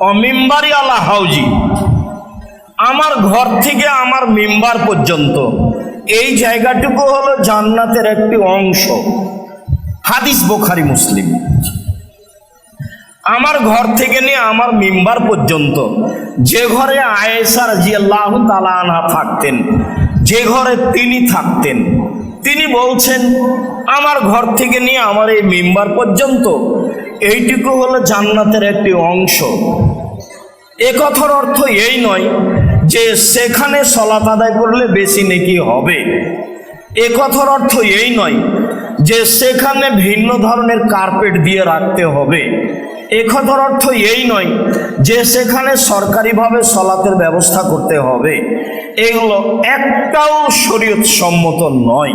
অমিম্বারি আলা হাউজি। আমার ঘর থেকে আমার মেম্বার পর্যন্ত। এই জায়গাটুকু হলো জান্নাতের একটি অংশ। হাদিস বোখারি মুসলিম। আমার ঘর থেকে নিয়ে আমার মেম্বার পর্যন্ত যে ঘরে আয়েসা রাজিয়াল্লাহু তালা আনহা থাকতেন, যে ঘরে তিনি থাকতেন তিনি বলছেন, আমার ঘর থেকে নিয়ে আমার এই মেম্বার পর্যন্ত এইটুকু হলো জান্নাতের একটি অংশ। এ কথার অর্থ এই নয় যে সেখানে সলাত আদায় করলে বেশি নেকি হবে। এ কথার অর্থ এই নয় যে সেখানে ভিন্ন ধরনের কার্পেট দিয়ে রাখতে হবে। এ কথার অর্থ এই নয় যে সেখানে সরকারিভাবে সলাতের ব্যবস্থা করতে হবে। এগুলো একটাও শরীয়ত সম্মত নয়।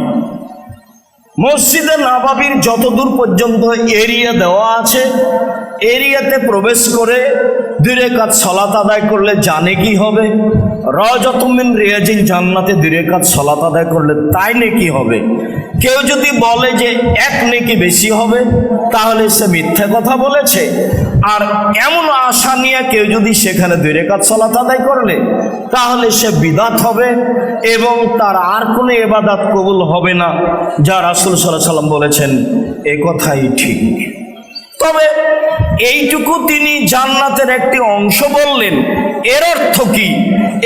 মসজিদে নাবাবির যতদূর পর্যন্ত এরিয়া দেওয়া আছে, এরিয়াতে প্রবেশ করে দূরে কাজ সলাত আদায় করলে জানে কি হবে? রজতমিন রিয়াজিল জান্নাতে দূরে কাজ সলাত আদায় করলে তাই নে কি হবে? কেউ যদি বলে যে এক নেকি বেশি হবে, তাহলে সে মিথ্যা কথা বলেছে। আর এমন আশা নিয়ে কেউ যদি সেখানে দুই কাজ সলাত আদায় করলে, তাহলে সে বিদাত হবে এবং তার আর কোনো এবাদাত কবুল হবে না, যা রাসুল সাল্লাহ সাল্লাম বলেছেন, এ কথাই ঠিক। তবে এইটুকু তিনি জান্নাতের একটি অংশ বললেন। এর অর্থ কি?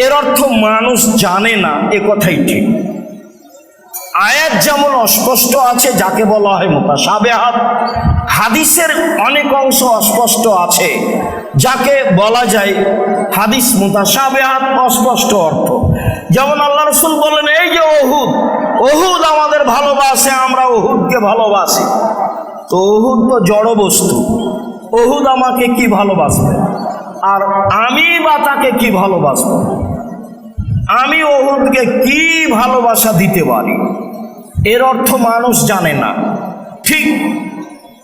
এর অর্থ মানুষ জানে না, এ কথাই ঠিক। আয়াত যেমন অস্পষ্ট আছে, যাকে বলা হয় মোতাসাবেহাত হাদিসের অনেক অংশ অস্পষ্ট আছে, যাকে বলা যায় হাদিস মোতাসাবেহাত অস্পষ্ট অর্থ। যেমন আল্লাহ রসুল বলেন, এই যে অহুদ অহুদ আমাদের ভালোবাসে, আমরা অহুদকে ভালোবাসি। তো ওহুদ তো জড় বস্তু অহুদ আমাকে কি ভালোবাসবে? আর আমি বা তাকে কি ভালোবাসবো? আমি ওহুদকে কি ভালোবাসা দিতে পারি? এর অর্থ মানুষ জানে না। ঠিক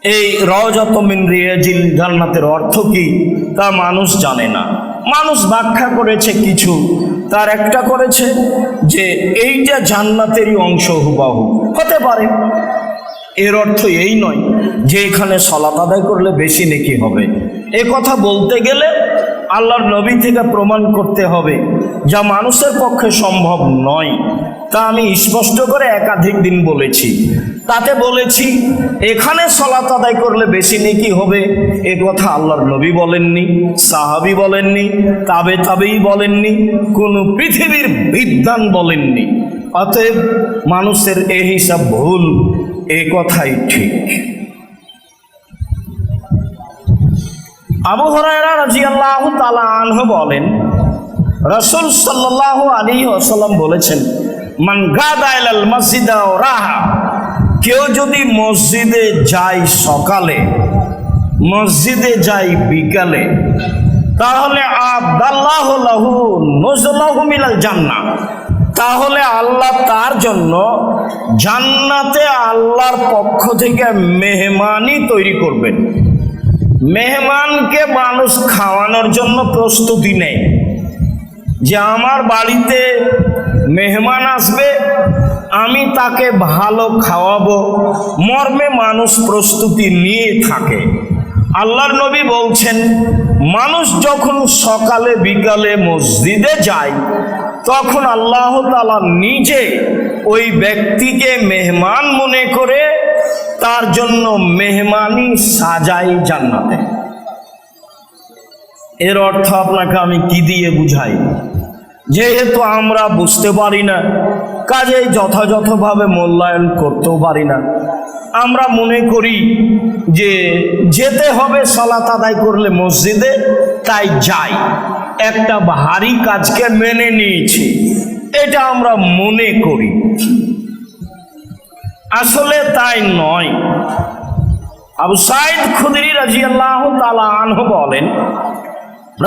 এই রজতমিন রিয়াজিল জান্নাতের অর্থ কি? তা মানুষ জানে না। মানুষ ব্যাখ্যা করেছে কিছু। তার একটা করেছে যে এইটা জান্নাতেরই অংশ হুবাহু। হতে পারে। এর অর্থ এই নয় যে এখানে সলাত আদায় করলে বেশি নেকি হবে। এ কথা বলতে গেলে আল্লাহর নবী থেকে প্রমাণ করতে হবে যা মানুষের পক্ষে সম্ভব নয়। তা আমি স্পষ্ট করে একাধিক দিন বলেছি। তাতে বলেছি, এখানে সলাত আদায় করলে বেশি নেকি হবে। এ কথা আল্লাহর নবী বলেননি, সাহাবি বলেননি, তাবে তাবেই বলেননি, কোনো পৃথিবীর বিদ্যান বলেননি। অতএব মানুষের এ হিসাব ভুল, এ কথাই ঠিক। আবু হরায়রা রাজিয়াল্লাহু তাআলা আনহু বলেন, রাসূল সাল্লাল্লাহু আলাইহি ওয়াসাল্লাম বলেছেন, মান গাদা ইলাল মসজিদ রাহা কেউ যদি মসজিদে যায় সকালে, মসজিদে যায় বিকালে, তাহলে আব্দাল্লাহ লাহু নজলাহু মিনাল জান্নাহ। তাহলে আল্লাহ তার জন্য জান্নাতে আল্লাহর পক্ষ থেকে মেহমানি তৈরি করবেন। মেহমানকে মানুষ খাওয়ানোর জন্য প্রস্তুতি নেয়। যে আমার বাড়িতে মেহমান আসবে, আমি তাকে ভালো খাওয়াবো। মর্মে মানুষ প্রস্তুতি নিয়ে থাকে। আল্লাহর নবী বলছেন, মানুষ যখন সকালে বিকালে মসজিদে যায়, তখন আল্লাহ তালা নিজে ওই ব্যক্তিকে মেহমান মনে করে তার জন্য মেহমানি সাজাই জান্নাতে। এর অর্থ আপনাকে আমি কি দিয়ে বুঝাই? যেহেতু আমরা বুঝতে পারি না কাজে যথাযথভাবে মূল্যায়ন করতেও পারি না। আমরা মনে করি যে যেতে হবে, সলাত আদায় করলে মসজিদে, তাই যাই। একটা ভারী কাজকে মেনে নিয়েছি। এটা আমরা মনে করি। আসলে তাই নয়। আবু সাইদ খুদরি রাজিয়াল্লাহ তালা আনহু বলেন,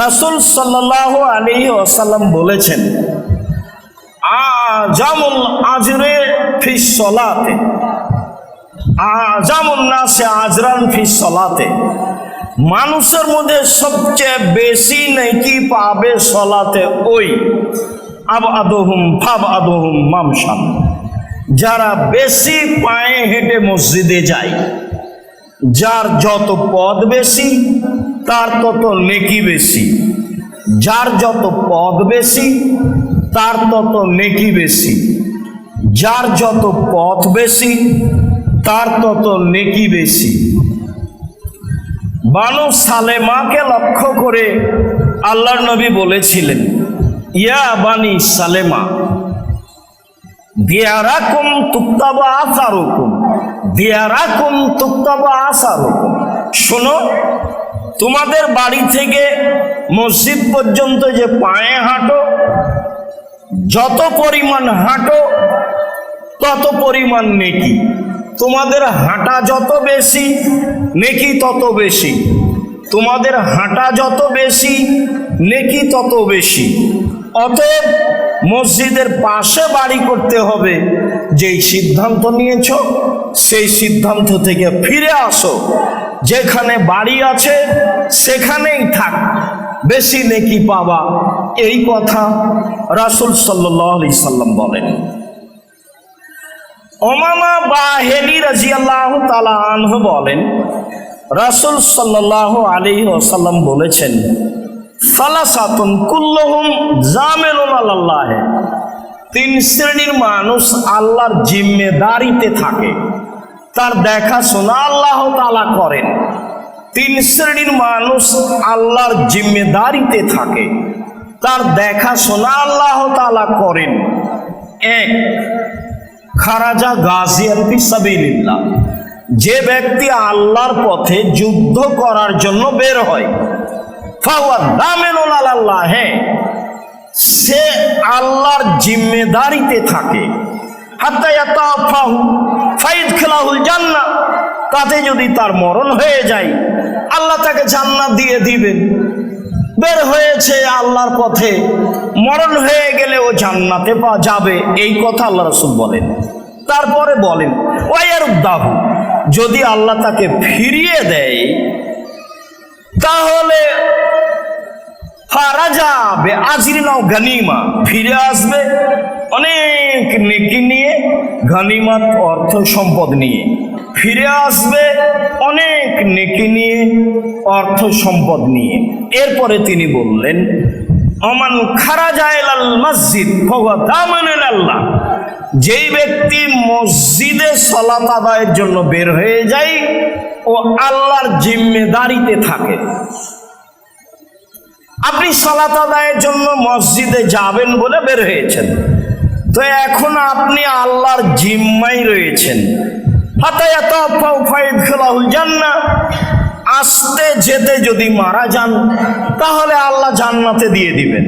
রাসুল সাল্লাহ আলী ওসাল্লাম বলেছেন আজামুল আজরে ফিস সলাতে আজামুল নাসে আজরান ফিস সলাতে, মানুষের মধ্যে সবচেয়ে বেশি নাকি পাবে সলাতে ওই আব আদহুম ফাব আদহুম মামসাম যারা বেশি পায়ে হেঁটে মসজিদে যায়, যার যত পদ বেশি, তার তত নেকি বেশি। যার যত পদ বেশি, তার তত নেকি বেশি। যার যত পথ বেশি, তার তত নেকি বেশি। বানু সালেমাকে লক্ষ্য করে আল্লাহর নবী বলেছিলেন ইয়া বানি সালেমা, দিয়ারাকুম তুক্তাবা আসারুকুম, দিয়ারাকুম তুক্তাবা আসারুকুম। শোনো, তোমাদের বাড়ি থেকে মসজিদ পর্যন্ত যে পায়ে হাঁটো, যত পরিমাণ হাঁটো, তত পরিমাণ নেকি। তোমাদের হাঁটা যত বেশি, নেকি তত বেশি। তোমাদের হাঁটা যত বেশি, নেকি তত বেশি। অতএব মসজিদের পাশে বাড়ি করতে হবে। যেই সিদ্ধান্ত নিয়েছ, সেই সিদ্ধান্ত থেকে ফিরে আসো। যেখানে বাড়ি আছে, সেখানেই থাক। বেশি নেকি পাবা। এই কথা রাসুল সাল্লাহ আলি সাল্লাম বলেন। ওমামা বাহেলি রাজিয়াল্লাহ তালা আনহ বলেন, রাসুল সাল্লাহ আলী ওসাল্লাম বলেছেন সালাসাতুন কুল্লহুম জামেলুন আল্লাহ তিন শ্রেণির মানুষ আল্লাহর জিম্মেদারিতে থাকে। তার দেখাশোনা আল্লাহ তালা করেন। তিন শ্রেণির মানুষ আল্লাহর জিম্মেদারিতে থাকে। তার দেখাশোনা আল্লাহ তালা করেন। এক, খারাজা গাজিয়ান ফিসাবিলিল্লাহ যে ব্যক্তি আল্লাহর পথে যুদ্ধ করার জন্য বের হয় হ্যাঁ সে আল্লাহর জিম্মেদারিতে থাকে। তাতে যদি তার মরণ হয়ে যায়, আল্লাহ তাকে জান্নাত দিয়ে দিবেন। বের হয়েছে আল্লাহর পথে। মরণ হয়ে গেলে ও জান্নাতে পা যাবে। এই কথা আল্লাহ রসুল বলেন। তারপরে বলেন ওয়ার দাহু যদি আল্লাহ তাকে ফিরিয়ে দেয় তাহলে ফিরে আসবে অনেক নেকি নিয়ে, গানিমাত অর্থ সম্পদ নিয়ে। ফিরে আসবে অনেক নেকি নিয়ে, অর্থ সম্পদ নিয়ে। এরপরে তিনি বললেন অমান খারাজাইলাল মসজিদ ভগবান আল্লাহ। যেই ব্যক্তি মসজিদে সলাত আদায়ের জন্য বের হয়ে যায়, ও আল্লাহর জিম্মেদারিতে থাকে। আপনি সলাত আদায়ের জন্য মসজিদে যাবেন বলে বের হয়েছেন। তো এখন আপনি আল্লাহর জিম্মাই রয়েছেন। জান্না আসতে যেতে যদি মারা যান, তাহলে আল্লাহ জান্নাতে দিয়ে দিবেন।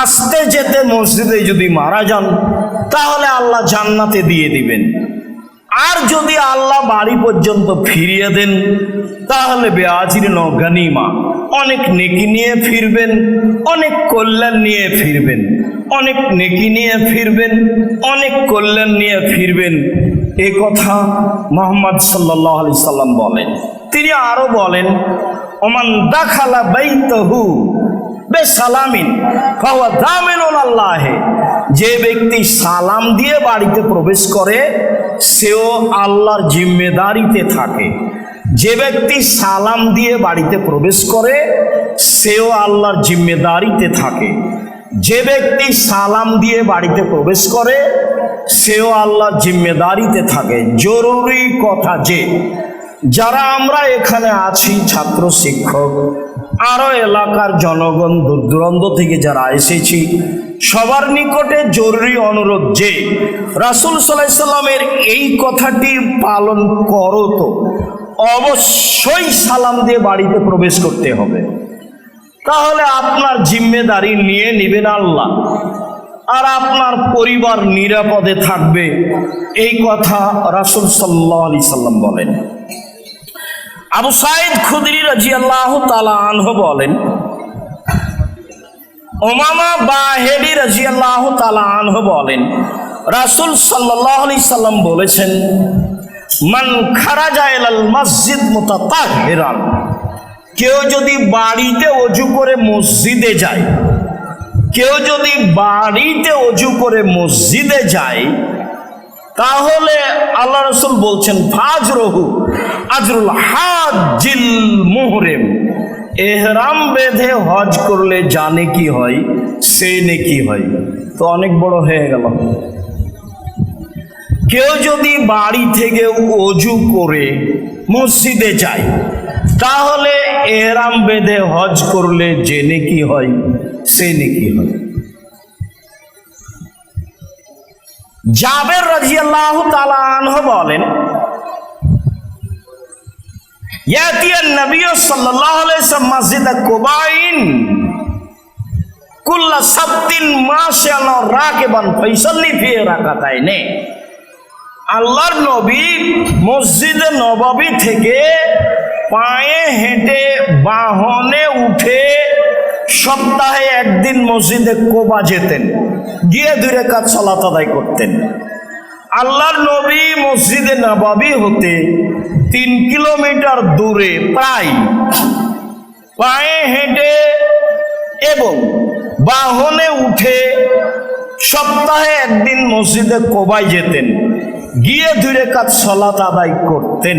আসতে যেতে মসজিদে যদি মারা যান, তাহলে আল্লাহ জান্নাতে দিয়ে দিবেন। আর যদি আল্লাহ বাড়ি পর্যন্ত ফিরিয়ে দেন, তাহলে বেআজির নগানিমা অনেক নেকি নিয়ে ফিরবেন, অনেক কল্যাণ নিয়ে ফিরবেন, অনেক নেকি নিয়ে ফিরবেন, অনেক কল্যাণ নিয়ে ফিরবেন। এ কথা মোহাম্মদ সাল্লাহ আলি সাল্লাম বলেন। তিনি আরও বলেন, ওমান দাখালা বাইতহু আল্লাহে যে ব্যক্তি সালাম দিয়ে বাড়িতে প্রবেশ করে, সেও আল্লাহর জিম্মেদারিতে থাকে। যে ব্যক্তি সালাম দিয়ে বাড়িতে প্রবেশ করে, সেও আল্লাহর জিম্মেদারিতে থাকে। যে ব্যক্তি সালাম দিয়ে বাড়িতে প্রবেশ করে, সেও আল্লাহর জিম্মেদারিতে থাকে। জরুরি কথা যে, যারা আমরা এখানে আছি ছাত্র শিক্ষক আরও এলাকার জনগণ দূর দূরান্ত থেকে যারা এসেছি, সবার নিকটে জরুরি অনুরোধ যে, রাসুল সাল্লামের এই কথাটি পালন করো তো। অবশ্যই সালাম দিয়ে বাড়িতে প্রবেশ করতে হবে। তাহলে আপনার জিম্মেদারি নিয়ে নেবেন আল্লাহ। আর আপনার পরিবার নিরাপদে থাকবে, এই কথা রাসুল সাল্লাহ আলি সাল্লাম বলেন। আবু সাইদ খুদরি রাজি আল্লাহ তালা আনহ বলেন ওমামা বাহেলি রাজি আল্লাহ তালা আনহ বলেন, রাসুল সাল্লাহ আলি সাল্লাম বলেছেন, মান খারাজা এলাল মসজিদ মোতাতাহেরান কেউ যদি বাড়িতে অজু করে মসজিদে যায়, কেউ যদি বাড়িতে অজু করে মসজিদে যায়, তাহলে আল্লাহ রসুল বলছেন ফাজ রহু আজরুল হাজিল মুহরিম। এহরাম বেঁধে হজ করলে জানে কি হয় সে নেকি হয়? তো অনেক বড় হয়ে গেল। কেউ যদি বাড়ি থেকে অজু করে মসজিদে যায়, তাহলে এহরাম বেঁধে হজ করলে যে নেকি হয় সে নেকি হয়? জাবের রাজিয়াল্লাহু তাআলা আনহু বলেন নবী কুল্লা আল্লাহর নবী মসজিদে নববী থেকে পায়ে হেঁটে, বাহনে উঠে সপ্তাহে একদিন মসজিদে কোবা যেতেন, গিয়ে দুই রেখাত সালাত আদায় করতেন। আল্লাহর নবী মসজিদে নবাবি হতে তিন কিলোমিটার দূরে প্রায় পায়ে হেঁটে এবং বাহনে উঠে সপ্তাহে একদিন মসজিদে কোবাই যেতেন। গিয়ে দুই কাজ সলাত আদায় করতেন।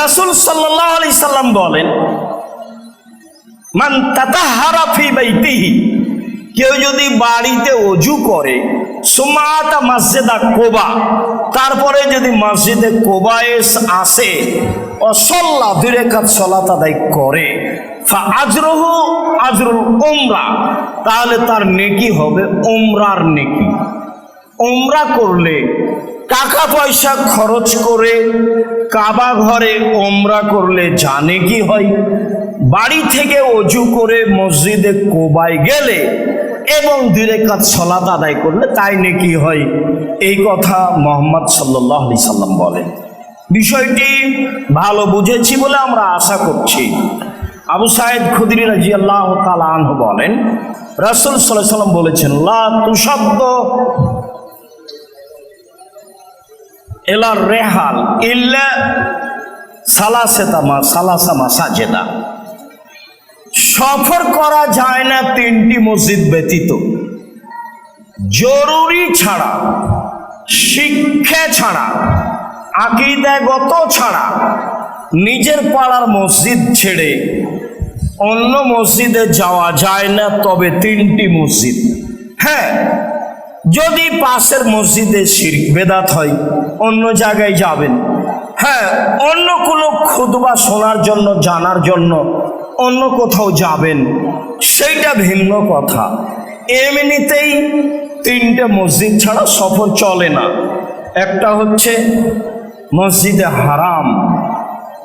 রাসূল সাল্লাহ আলাইহি সাল্লাম বলেন, মান তাতাহারা ফি বাইতিহি কেউ যদি বাড়িতে অজু করে, সুমাতা মসজিদা কোবা, তারপরে যদি মসজিদে কোবায় আসে, অসল্লা রেখাত সলাত আদায় করে আজরহু আজরুল উমরা, তাহলে তার নেকি হবে উমরার নেকি। উমরা করলে টাকা পয়সা খরচ করে কাবা ঘরে ওমরা করলে জানে কি হয়। বাড়ি থেকে অজু করে মসজিদে কোবায় গেলে এবং দূরে কাজ সলাত আদায় করলে তাই নাকি হয়। এই কথা মোহাম্মদ সাল্লাহ আলি সাল্লাম বলেন। বিষয়টি ভালো বুঝেছি বলে আমরা আশা করছি। আবু সাহেদ খুদরি রাজি আল্লাহ আনহু বলেন, রাসুল সাল্লাহ সাল্লাম বলেছেন, লা তুশব্দ এলা রেহাল ইল্লা সালাসেতামা সালাসামা সাজেদা সফর করা যায় না তিনটি মসজিদ ব্যতীত। জরুরি ছাড়া, শিক্ষা ছাড়া, আকিদাগত ছাড়া নিজের পাড়ার মসজিদ ছেড়ে অন্য মসজিদে যাওয়া যায় না, তবে তিনটি মসজিদ। হ্যাঁ যদি পাশের মসজিদে শিরক বেদাত হয়, অন্য জায়গায় যাবেন। হ্যাঁ অন্য কোনো খুদবা শোনার জন্য, জানার জন্য অন্য কোথাও যাবেন, সেইটা ভিন্ন কথা। এমনিতেই তিনটে মসজিদ ছাড়া সফর চলে না। একটা হচ্ছে মসজিদে হারাম,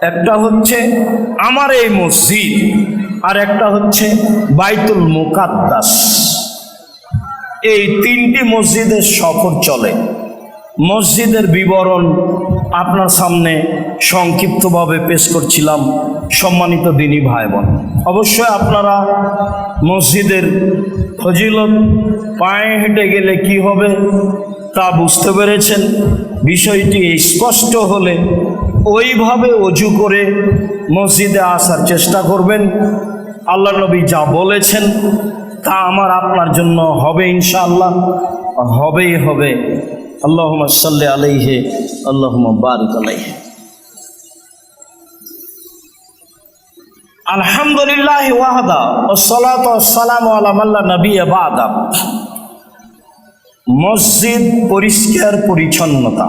একটা হচ্ছে আমার এই মসজিদ, আর একটা হচ্ছে বাইতুল মুকাদ্দাস। এই তিনটি মসজিদের সফর চলে। মসজিদের বিবরণ আপনার সামনে সংক্ষিপ্তভাবে পেশ করছিলাম সম্মানিত দিনী ভাই বোন অবশ্যই আপনারা মসজিদের ফজিলত পায়ে হেঁটে গেলে কি হবে তা বুঝতে পেরেছেন। বিষয়টি স্পষ্ট হলে ওইভাবে অজু করে মসজিদে আসার চেষ্টা করবেন। আল্লাহ নবী যা বলেছেন তা আমার আপনার জন্য হবে ইনশাআল্লাহ। হবেই হবে। আল্লাহ সাল্লি আলাইহে আল্লাহ বারিক আলাইহে আলহামদুলিল্লাহ ওয়াহাদা ও সালাত সালাম আলামাল্লা নবী বাদা মসজিদ পরিষ্কার পরিচ্ছন্নতা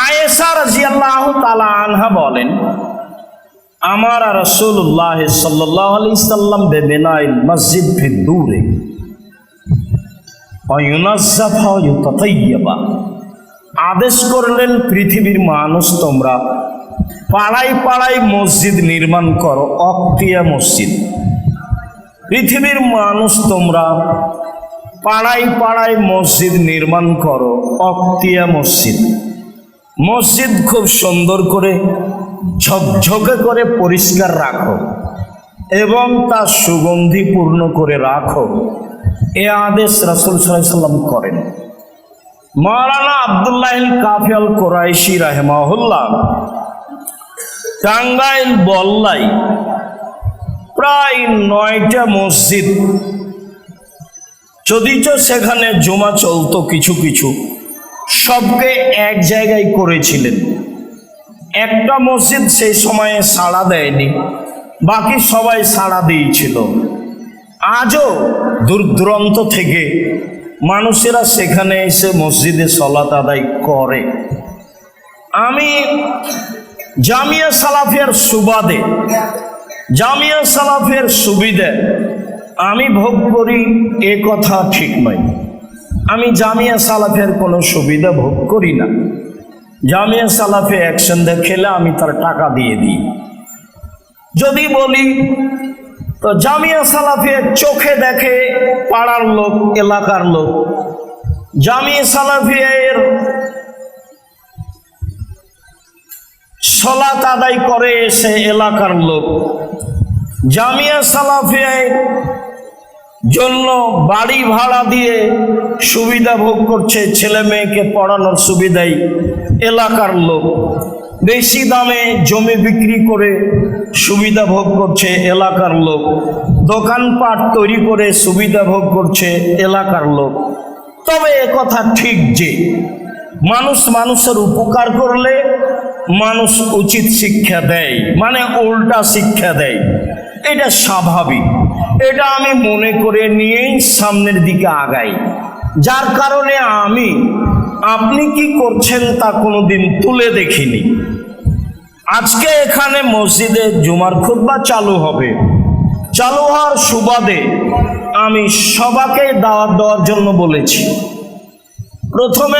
আয়েশা রাজিয়াল্লাহ তালা আনহা বলেন আমার রসুল্লাহ সাল্লাহ আলি সাল্লাম বেবেনাইল মসজিদ ফির দূরে আদেশ করলেন পৃথিবীর মানুষ তোমরা, পাড়ায় পাড়ায় মসজিদ নির্মাণ করো, অক্তিয়া মসজিদ। পৃথিবীর মানুষ তোমরা, পাড়ায় পাড়ায় মসজিদ নির্মাণ করো, অক্তিয়া মসজিদ। মসজিদ খুব সুন্দর করে, ঝকঝকে করে পরিষ্কার রাখো এবং তা সুগন্ধিপূর্ণ করে রাখো। এ আদেশ রাসুল সাল্লাম করেন। মাওলানা আবদুল্লাহ কাফিয়াল কোরাইশি রাহেমাহুল্লাহ টাঙ্গাইল বল্লাই প্রায় নয়টা মসজিদ যদিচ সেখানে জমা চলতো কিছু কিছু, সবকে এক জায়গায় করেছিলেন। একটা মসজিদ সেই সময়ে সাড়া দেয়নি, বাকি সবাই সাড়া দিয়েছিল। আজও দূর থেকে মানুষেরা সেখানে এসে মসজিদে সলাত আদায় করে। আমি জামিয়া সালাফিয়ার সুবাদে, জামিয়া সালাফের সুবিধে আমি ভোগ করি এ কথা ঠিক নয়। আমি জামিয়া সালাফের কোনো সুবিধা ভোগ করি না। জামিয়া সালাফে একসঙ্গে খেলে আমি তার টাকা দিয়ে দিই। যদি বলি তো জামিয়া সালাফে চোখে দেখে পাড়ার লোক, এলাকার লোক। জামিয়া সালাফিয়ের সলাত আদায় করে এসে এলাকার লোক। জামিয়া সালাফিয়ায় জন্য বাড়ি ভাড়া দিয়ে সুবিধা ভোগ করছে ছেলে মেয়েকে পড়ানোর সুবিধাই এলাকার লোক। বেশি দামে জমি বিক্রি করে সুবিধা ভোগ করছে এলাকার লোক। দোকানপাট তৈরি করে সুবিধা ভোগ করছে এলাকার লোক। তবে কথা ঠিক যে, মানুষ মানুষের উপকার করলে মানুষ উচিত শিক্ষা দেয় মানে উল্টা শিক্ষা দেয়। এটা স্বাভাবিক। এটা আমি মনে করে নিয়েই সামনের দিকে আগাই। যার কারণে আমি আপনি কি করছেন তা কোনোদিন তুলে দেখিনি। আজকে এখানে মসজিদে জুমার খুতবা চালু হবে। চালু হওয়ার সুবাদে আমি সবাকে দাওয়াত দেওয়ার জন্য বলেছি। প্রথমে